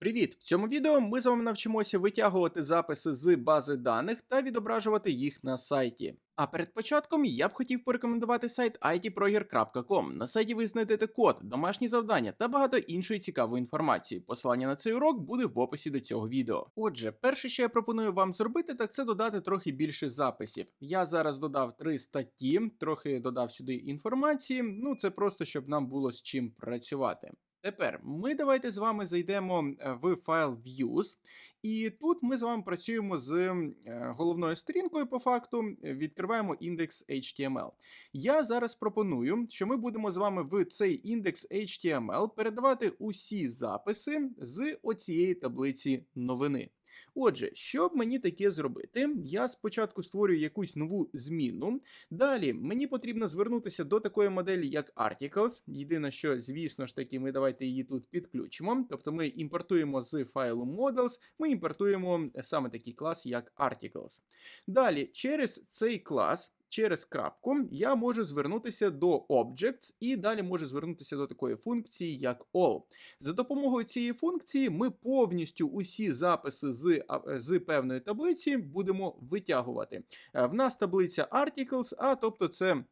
Привіт! В цьому відео ми з вами навчимося витягувати записи з бази даних та відображувати їх на сайті. А перед початком я б хотів порекомендувати сайт itproger.com. На сайті ви знайдете код, домашні завдання та багато іншої цікавої інформації. Посилання на цей урок буде в описі до цього відео. Отже, перше, що я пропоную вам зробити, так це додати трохи більше записів. Я зараз додав три статті, трохи додав сюди інформації. Ну це просто щоб нам було з чим працювати. Тепер ми давайте з вами зайдемо е, в файл Views, і тут ми з вами працюємо з е, головною сторінкою по факту, відкриваємо індекс HTML. Я зараз пропоную, що ми будемо з вами в цей індекс HTML передавати усі записи з оцієї таблиці новини. Отже, щоб мені таке зробити, я спочатку створюю якусь нову зміну. Далі мені потрібно звернутися до такої моделі, як Articles. Єдине, що, звісно ж таки, ми давайте її тут підключимо. Тобто ми імпортуємо з файлу Models, ми імпортуємо саме такий клас, як Articles. Далі, через цей клас. Через крапку я можу звернутися до Objects і далі можу звернутися до такої функції, як All. За допомогою цієї функції ми повністю усі записи з, з певної таблиці будемо витягувати. Е, В нас таблиця Articles, а тобто це.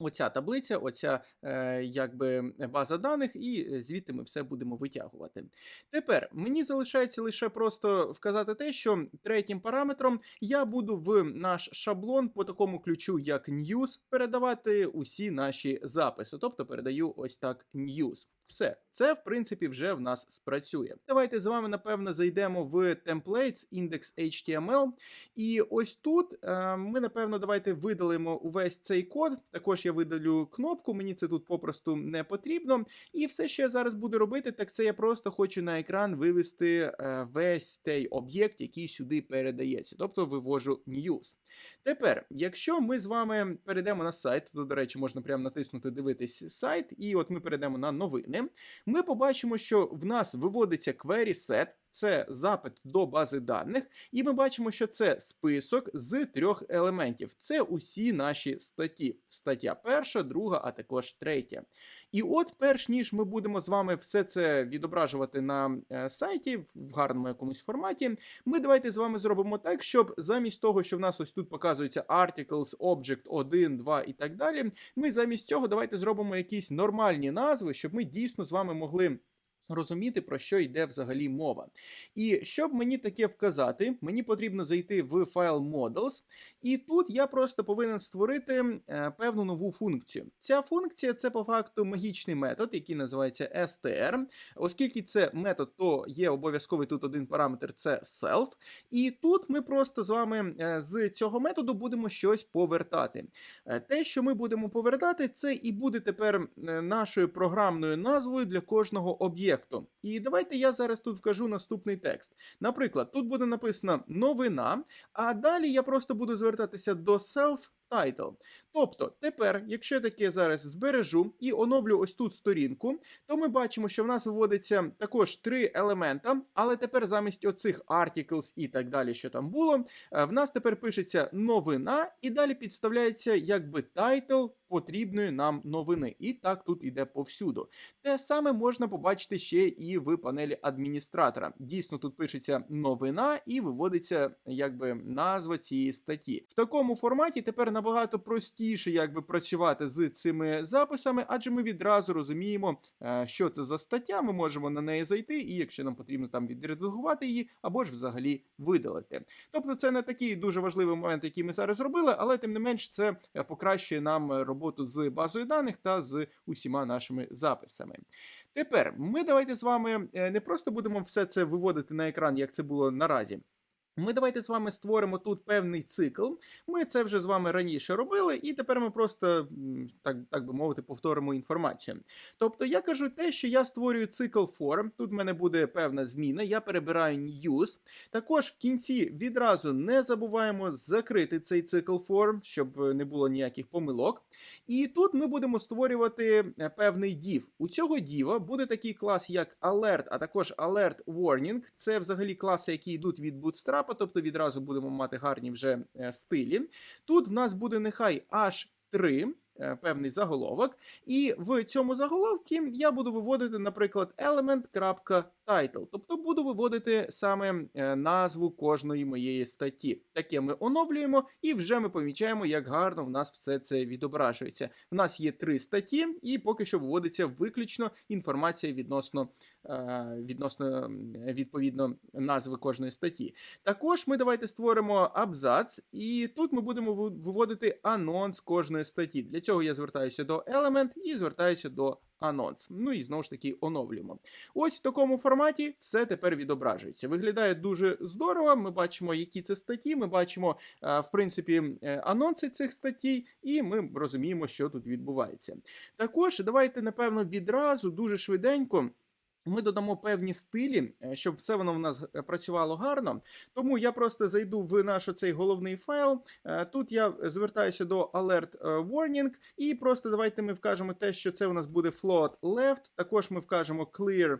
Оця таблиця, оця е, якби база даних, і е, звідти ми все будемо витягувати. Тепер мені залишається лише просто вказати те, що третім параметром я буду в наш шаблон по такому ключу, як news, передавати усі наші записи. Тобто передаю ось так news. Все, це в принципі вже в нас спрацює. Давайте з вами, напевно, зайдемо в templates index HTML. І ось тут е, ми, напевно, давайте видалимо увесь цей код. Також я видалю кнопку, мені це тут попросту не потрібно. І все, що я зараз буду робити, так це я просто хочу на екран вивести е, весь той об'єкт, який сюди передається. Тобто вивожу news. Тепер, якщо ми з вами перейдемо на сайт, то, до речі, можна прямо натиснути дивитись сайт, і от ми перейдемо на новини, ми побачимо, що в нас виводиться query set, це запит до бази даних, і ми бачимо, що це список з трьох елементів. Це усі наші статті. Стаття перша, друга, а також третя. І от, перш ніж ми будемо з вами все це відображувати на е, сайті в гарному якомусь форматі, ми давайте з вами зробимо так, щоб замість того, що в нас ось тут показується articles, object 1, 2 і так далі, ми замість цього давайте зробимо якісь нормальні назви, щоб ми дійсно з вами могли. Розуміти, про що йде взагалі мова. І щоб мені таке вказати, мені потрібно зайти в файл Models, і тут я просто повинен створити е, певну нову функцію. Ця функція це по факту магічний метод, який називається str. Оскільки це метод, то є обов'язковий тут один параметр це self. І тут ми просто з вами е, з цього методу будемо щось повертати. Е, Те, що ми будемо повертати, це і буде тепер нашою програмною назвою для кожного об'єкту. І давайте я зараз тут вкажу наступний текст. Наприклад, тут буде написано новина, а далі я просто буду звертатися до self. Title. Тобто, тепер, якщо я таке зараз збережу і оновлю ось тут сторінку, то ми бачимо, що в нас виводиться також три елемента, але тепер замість оцих articles і так далі, що там було, е, в нас тепер пишеться новина, і далі підставляється якби тайтл потрібної нам новини. І так тут іде повсюду. Те саме можна побачити ще і в панелі адміністратора. Дійсно, тут пишеться новина і виводиться якби назва цієї статті. В такому форматі тепер набагато простіше якби працювати з цими записами, адже ми відразу розуміємо, е, що це за стаття. Ми можемо на неї зайти, і якщо нам потрібно там відредагувати її, або ж взагалі видалити. Тобто, це не такий дуже важливий момент, який ми зараз зробили, але тим не менш це е, покращує нам роботу з базою даних та з усіма нашими записами. Тепер ми давайте з вами е, не просто будемо все це виводити на екран, як це було наразі. Ми давайте з вами створимо тут певний цикл. Ми це вже з вами раніше робили, і тепер ми просто, так, так би мовити, повторимо інформацію. Тобто я кажу те, що я створюю цикл form. Тут в мене буде певна зміна, я перебираю news. Також в кінці відразу не забуваємо закрити цей цикл form, щоб не було ніяких помилок. І тут ми будемо створювати е, певний div. У цього діва буде такий клас, як alert, а також alert warning. Це взагалі класи, які йдуть від Bootstrap, тобто відразу будемо мати гарні вже е, стилі. Тут в нас буде нехай H3. е, Певний заголовок, і в цьому заголовці я буду виводити, наприклад, title, тобто буду виводити саме е, назву кожної моєї статті. Таке ми оновлюємо, і вже ми помічаємо, як гарно в нас все це відображується. У нас є три статті, і поки що виводиться виключно інформація відносно, е, відносно відповідно назви кожної статті. Також ми давайте створимо абзац, і тут ми будемо виводити анонс кожної статті. Для цього я звертаюся до Element і звертаюся до анонс. Ну і знову ж таки оновлюємо. Ось в такому форматі все тепер відображується. Виглядає дуже здорово. Ми бачимо, які це статті. Ми бачимо, е, в принципі, е, анонси цих статей, і ми розуміємо, що тут відбувається. Також давайте, напевно, відразу дуже швиденько. Ми додамо певні стилі, е, щоб все воно в нас е, працювало гарно. Тому я просто зайду в наш оцей головний файл. Е, Тут я звертаюся до Alert Warning, і просто давайте ми вкажемо те, що це у нас буде float left. Також ми вкажемо clear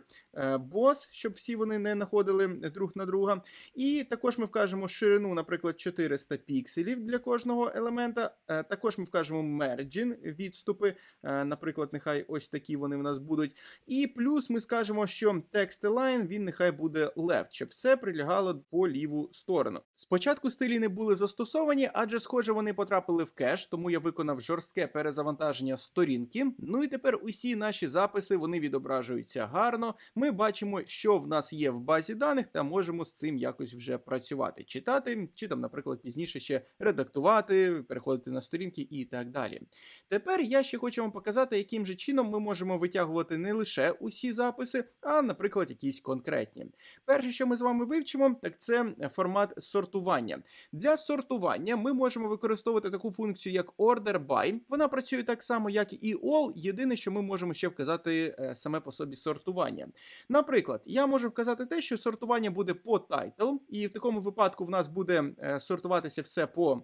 boss, щоб всі вони не находили друг на друга. І також ми вкажемо ширину, наприклад, 400 пікселів для кожного елемента. Також ми вкажемо margin, відступи. Наприклад, нехай ось такі вони в нас будуть. І плюс ми скажемо, що text align, він нехай буде left, щоб все прилягало по ліву сторону. Спочатку стилі не були застосовані, адже, схоже, вони потрапили в кеш, тому я виконав жорстке перезавантаження сторінки. Ну і тепер усі наші записи вони відображуються гарно. Ми бачимо, що в нас є в базі даних, та можемо з цим якось вже працювати, читати, чи там, наприклад, пізніше ще редактувати, переходити на сторінки і так далі. Тепер я ще хочу вам показати, яким же чином ми можемо витягувати не лише усі записи, а, наприклад, якісь конкретні. Перше, що ми з вами вивчимо, так це формат сортування. Для сортування ми можемо використовувати таку функцію, як order by. Вона працює так само, як і all. Єдине, що ми можемо ще вказати е, саме по собі сортування. Наприклад, я можу вказати те, що сортування буде по title, і в такому випадку в нас буде е, сортуватися все по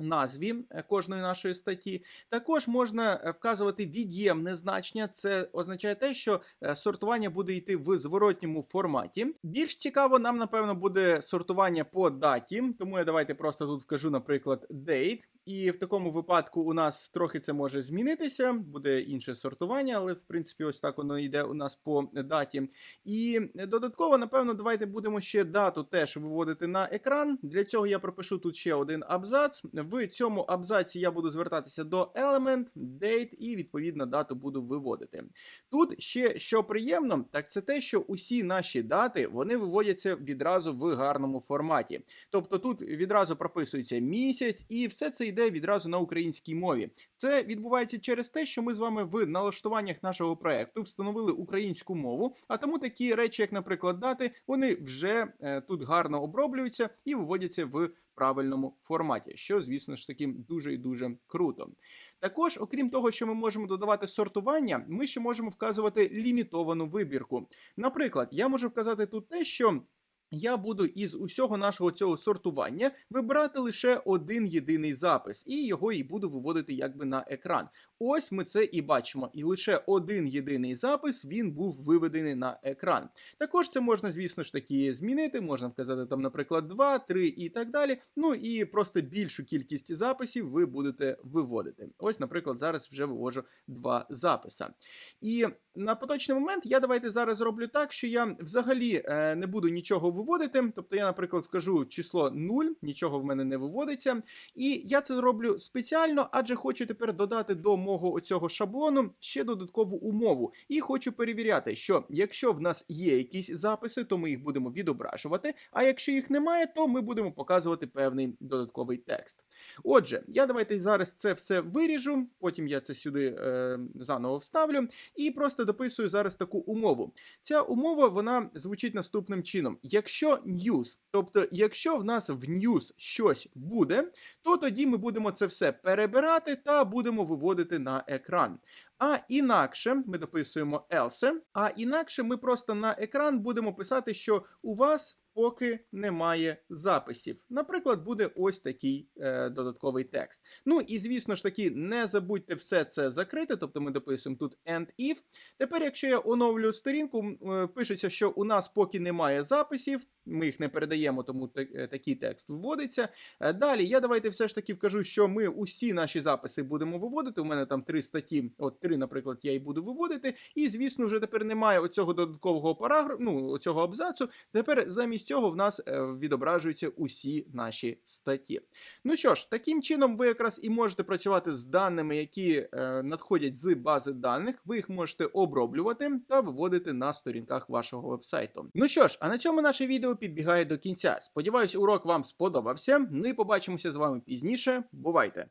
назві е, кожної нашої статті. Також можна е, вказувати від'ємне значення. Це означає те, що е, сортування буде йти в зворотньому форматі. Більш цікаво, нам напевно буде сортування по даті. Тому я давайте просто тут вкажу, наприклад, date. І в такому випадку у нас трохи це може змінитися, буде інше сортування, але в принципі ось так воно йде у нас по даті. І додатково, напевно, давайте будемо ще дату теж виводити на екран. Для цього я пропишу тут ще один абзац. В цьому абзаці я буду звертатися до element, date і відповідно дату буду виводити. Тут ще що приємно, так це те, що усі наші дати вони виводяться відразу в гарному форматі. Тобто тут відразу прописується місяць, і все це йде відразу на українській мові. Це відбувається через те, що ми з вами в налаштуваннях нашого проекту встановили українську мову. А тому такі речі, як, наприклад, дати, вони вже е, тут гарно оброблюються і виводяться в правильному форматі, що, звісно ж таки, дуже і дуже круто. Також, окрім того, що ми можемо додавати сортування, ми ще можемо вказувати лімітовану вибірку. Наприклад, я можу вказати тут те, що. Я буду із усього нашого цього сортування вибирати лише один єдиний запис, і його і буду виводити якби на екран. Ось ми це і бачимо. І лише один єдиний запис він був виведений на екран. Також це можна, звісно ж таки, змінити. Можна вказати там, наприклад, 2, 3 і так далі. Ну і просто більшу кількість записів ви будете виводити. Ось, наприклад, зараз вже вивожу два записа. І на поточний момент я давайте зараз зроблю так, що я взагалі е, не буду нічого виводити. Тобто я, наприклад, скажу число 0, нічого в мене не виводиться. І я це зроблю спеціально, адже хочу тепер додати до мого оцього шаблону ще додаткову умову. І хочу перевіряти, що якщо в нас є якісь записи, то ми їх будемо відображувати. А якщо їх немає, то ми будемо показувати певний додатковий текст. Отже, я давайте зараз це все виріжу, потім я це сюди е, заново вставлю, і просто дописую зараз таку умову. Ця умова вона звучить наступним чином: якщо news, тобто, якщо в нас в news щось буде, то тоді ми будемо це все перебирати та будемо виводити на екран. А інакше ми дописуємо else, а інакше ми просто на екран будемо писати, що у вас поки немає записів. Наприклад, буде ось такий е, додатковий текст. Ну і звісно ж таки, не забудьте все це закрити, тобто ми дописуємо тут end if. Тепер, якщо я оновлю сторінку, е, пишеться, що у нас поки немає записів. Ми їх не передаємо, тому е, такий текст вводиться. Е, Далі я давайте все ж таки вкажу, що ми усі наші записи будемо виводити. У мене там три статті, от три, наприклад, я і буду виводити. І звісно, вже тепер немає оцього додаткового параграфу, ну оцього абзацу. Тепер замість цього в нас е, відображуються усі наші статті. Ну що ж, таким чином ви якраз і можете працювати з даними, які надходять з бази даних. Ви їх можете оброблювати та виводити на сторінках вашого вебсайту. Ну що ж, а на цьому наше відео підбігає до кінця. Сподіваюсь, урок вам сподобався. Ну і побачимося з вами пізніше. Бувайте!